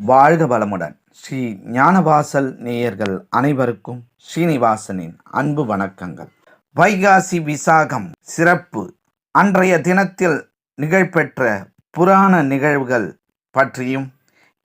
வாழ்க வளமுடன். ஸ்ரீ ஞானவாசல் நேயர்கள் அனைவருக்கும் ஸ்ரீனிவாசனின் அன்பு வணக்கங்கள். வைகாசி விசாகம் சிறப்பு. அன்றைய தினத்தில் நிகழ்பெற்ற புராண நிகழ்வுகள் பற்றியும்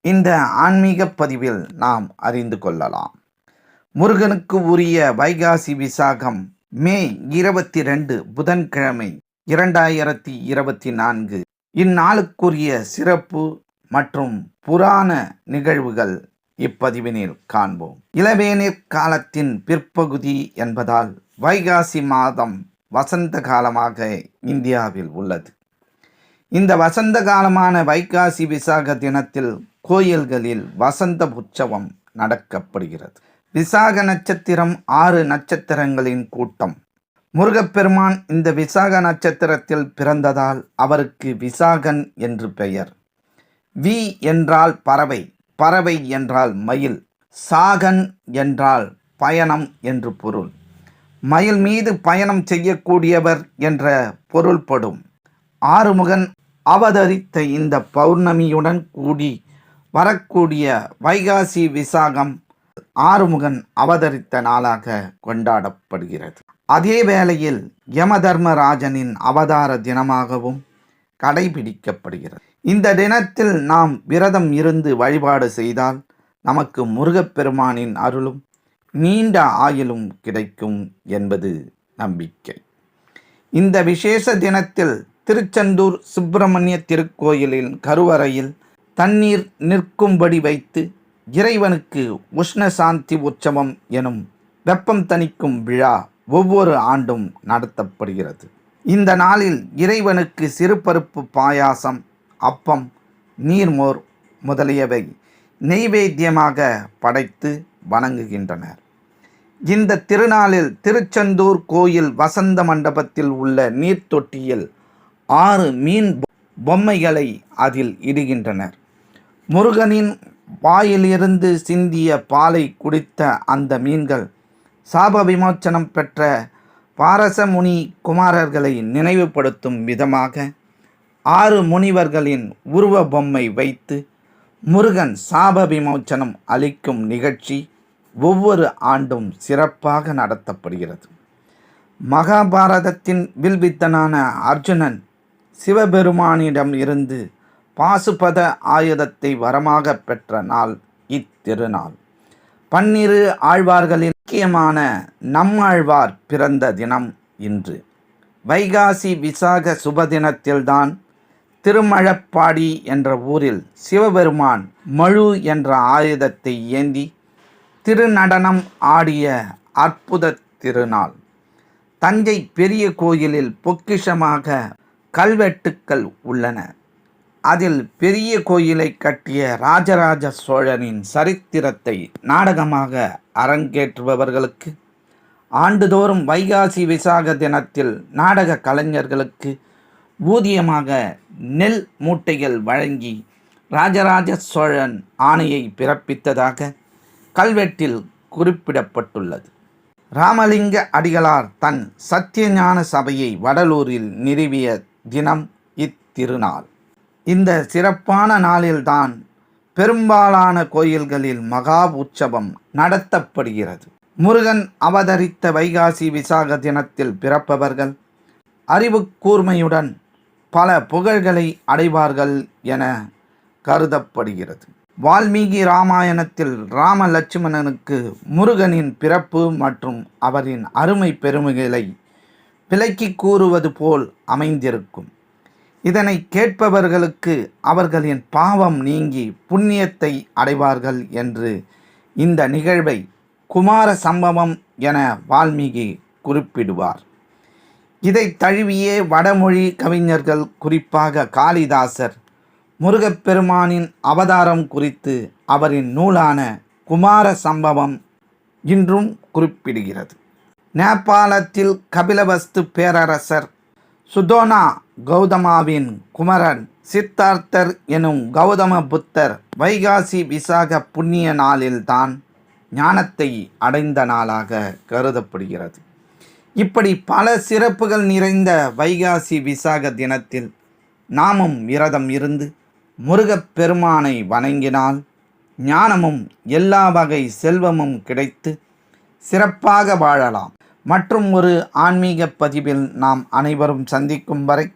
இந்த ஆன்மீக பதிவில் நாம் அறிந்து கொள்ளலாம். முருகனுக்கு உரிய வைகாசி விசாகம் மே இருபத்தி ரெண்டு புதன்கிழமை இரண்டாயிரத்தி இருபத்தி நான்கு. இந்நாளுக்குரிய சிறப்பு மற்றும் புராண நிகழ்வுகள் இப்பதிவினில் காண்போம். இளவேநீர் காலத்தின் பிற்பகுதி என்பதால் வைகாசி மாதம் வசந்த காலமாக இந்தியாவில் உள்ளது. இந்த வசந்த காலமான வைகாசி விசாக தினத்தில் கோயில்களில் வசந்த உற்சவம் நடக்கப்படுகிறது. விசாக நட்சத்திரம் ஆறு நட்சத்திரங்களின் கூட்டம். முருகப்பெருமான் இந்த விசாக நட்சத்திரத்தில் பிறந்ததால் அவருக்கு விசாகன் என்று பெயர். வி என்றால் பறவை பறவை என்றால் மயில் சாகன் என்றால் பயணம் என்று பொருள். மயில் மீது பயணம் செய்யக்கூடியவர் என்ற பொருள்படும் ஆறுமுகன் அவதரித்த இந்த பௌர்ணமியுடன் கூடி வரக்கூடிய வைகாசி விசாகம் ஆறுமுகன் அவதரித்த நாளாக கொண்டாடப்படுகிறது. அதே வேளையில் யமதர்மராஜனின் அவதார தினமாகவும் கடைபிடிக்கப்படுகிறது. இந்த தினத்தில் நாம் விரதம் இருந்து வழிபாடு செய்தால் நமக்கு முருகப்பெருமானின் அருளும் நீண்ட ஆயுளும் கிடைக்கும் என்பது நம்பிக்கை. இந்த விசேஷ தினத்தில் திருச்செந்தூர் சுப்பிரமணிய திருக்கோயிலின் கருவறையில் தண்ணீர் நிற்கும்படி வைத்து இறைவனுக்கு உஷ்ண சாந்தி உற்சவம் எனும் வெப்பம் தணிக்கும் விழா ஒவ்வொரு ஆண்டும் நடத்தப்படுகிறது. இந்த நாளில் இறைவனுக்கு சிறுபருப்பு பாயாசம் அப்பம் நீர்மோர் முதலியவை நெய்வேத்தியமாக படைத்து வணங்குகின்றனர். இந்த திருநாளில் திருச்செந்தூர் கோயில் வசந்த மண்டபத்தில் உள்ள நீர்த்தொட்டியில் ஆறு மீன் பொம்மைகளை அதில் இடுகின்றனர். முருகனின் வாயிலிருந்து சிந்திய பாலை குடித்த அந்த மீன்கள் சாப விமோச்சனம் பெற்ற பாரசமுனி குமாரர்களை நினைவுபடுத்தும் விதமாக ஆறு முனிவர்களின் உருவ பொம்மை வைத்து முருகன் சாப விமோச்சனம் அளிக்கும் நிகழ்ச்சி ஒவ்வொரு ஆண்டும் சிறப்பாக நடத்தப்படுகிறது. மகாபாரதத்தின் வில்வித்தனான அர்ஜுனன் சிவபெருமானிடம் இருந்து பாசுபத ஆயுதத்தை வரமாக பெற்ற நாள் இத்திருநாள். பன்னிரு ஆழ்வார்களின் முக்கியமான நம்மாழ்வார் பிறந்த தினம் இன்று. வைகாசி விசாக சுபதினத்தில்தான் திருமழப்பாடி என்ற ஊரில் சிவபெருமான் மழு என்ற ஆயுதத்தை ஏந்தி திருநடனம் ஆடிய அற்புத திருநாள். தஞ்சை பெரிய கோயிலில் பொக்கிஷமாக கல்வெட்டுக்கள் உள்ளன. அதில் பெரிய கோயிலை கட்டிய ராஜராஜ சோழனின் சரித்திரத்தை நாடகமாக அரங்கேற்றுபவர்களுக்கு ஆண்டுதோறும் வைகாசி விசாக தினத்தில் நாடக கலைஞர்களுக்கு ஊதியமாக நெல் மூட்டைகள் வழங்கி ராஜராஜ சோழன் ஆணையை பிறப்பித்ததாக கல்வெட்டில் குறிப்பிடப்பட்டுள்ளது. ராமலிங்க அடிகளார் தன் சத்தியஞான சபையை வடலூரில் நிறுவிய தினம் இத்திருநாள் இந்த சிறப்பான நாளில்தான் பெரும்பாலான கோயில்களில் மகா உற்சவம் நடத்தப்படுகிறது. முருகன் அவதரித்த வைகாசி விசாக தினத்தில் பிறப்பவர்கள் அறிவு கூர்மையுடன் பல புகழ்களை அடைவார்கள் என கருதப்படுகிறது. வால்மீகி ராமாயணத்தில் ராம லட்சுமணனுக்கு முருகனின் பிறப்பு மற்றும் அவரின் அருமை பெருமைகளை விலக்கி கூறுவது போல் அமைந்திருக்கும். இதனை கேட்பவர்களுக்கு அவர்களின் பாவம் நீங்கி புண்ணியத்தை அடைவார்கள் என்று இந்த நிகழ்வை குமார சம்பவம் என வால்மீகி குறிப்பிடுவார். இதை தழுவியே வடமொழி கவிஞர்கள் குறிப்பாக காளிதாசர் முருகப்பெருமானின் அவதாரம் குறித்து அவரின் நூலான குமார சம்பவம் இன்றும் குறிப்பிடுகிறது. நேபாளத்தில் கபிலவஸ்து பேரரசர் சுதோனா கௌதமாவின் குமரன் சித்தார்த்தர் எனும் கௌதம புத்தர் வைகாசி விசாக புண்ணிய நாளில்தான் ஞானத்தை அடைந்த நாளாக கருதப்படுகிறது. இப்படி பல சிறப்புகள் நிறைந்த வைகாசி விசாக தினத்தில் நாமும் விரதம் இருந்து முருகப் பெருமானை வணங்கினால் ஞானமும் எல்லா வகை செல்வமும் கிடைத்து சிறப்பாக வாழலாம். மற்றும் ஒரு ஆன்மீக பதிவில் நாம் அனைவரும் சந்திக்கும் வரை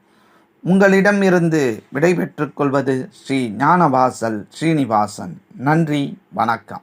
உங்களிடமிருந்து விடைபெற்றுக் கொள்வது ஸ்ரீ ஞானவாசல் ஸ்ரீனிவாசன். நன்றி வணக்கம்.